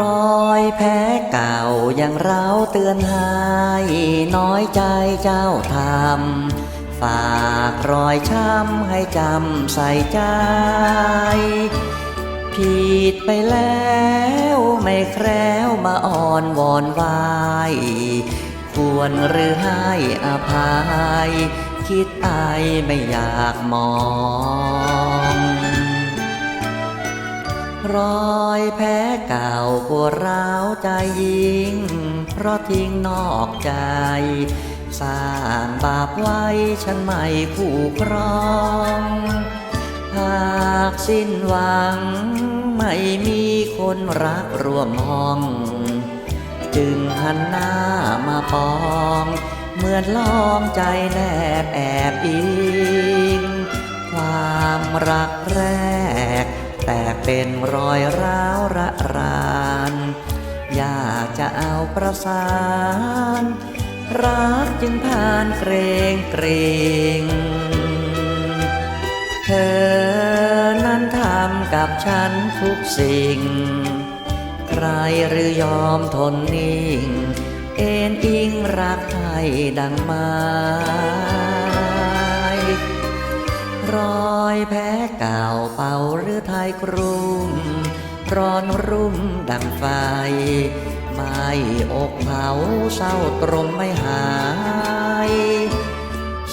รอยแพ้เก่ายังเราเตือนให้น้อยใจเจ้าทำฝากรอยช้ำให้จำใส่ใจ ผิดไปแล้วไม่แคล้วมาอ่อนวอนไหวควรหรือให้อภัย คิดอายไม่อยากมอง รอยแพ้เก่าปวดร้าวใจยิงเพราะทิ้งนอกใจ สร้างบาปไว้ฉันไม่คู่ครองหากสิ้นหวัง ไม่มีคนรักร่วมห้อง จึงหันหน้ามาปอง เหมือนลองใจแนบแอบอิง ความรักแรก เป็นรอยร้าวระรานอยากจะเอาประสาน รักจึงผ่านเกรงเกรงเธอนั้นทำกับฉันทุกสิ่ง ใครหรือยอมทนนิ่ง เอ็นอิงรักให้ดังม้ร แพ้เก่าเป่าหรือไทยกรุงร้อนรุ่มดังไฟ ไม่อกเผาเศร้าตรมไม่หาย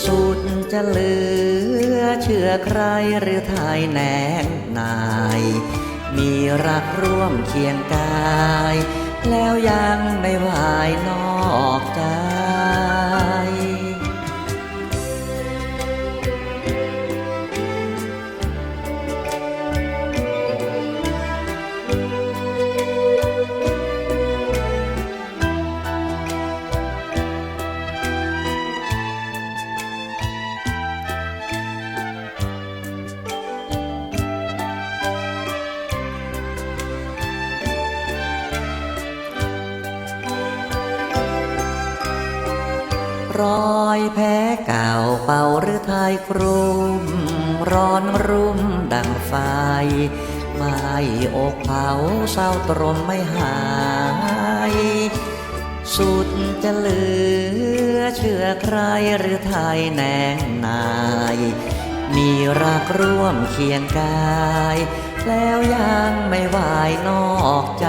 สุดจะเหลือเชื่อใครหรือไทยแนงนาย มีรักร่วมเคียงกาย แล้วยังไม่วายนอกใจ รอยแพ้เก่าเป่าหรือไทยกรุมร้อนรุ่มดังไฟไม่อกเผาเศร้าตรมไม่หาย สุดจะเหลือเชื่อใครหรือไทยแนงนาย มีรักร่วมเคียงกาย แล้วยังไม่วายนอกใจ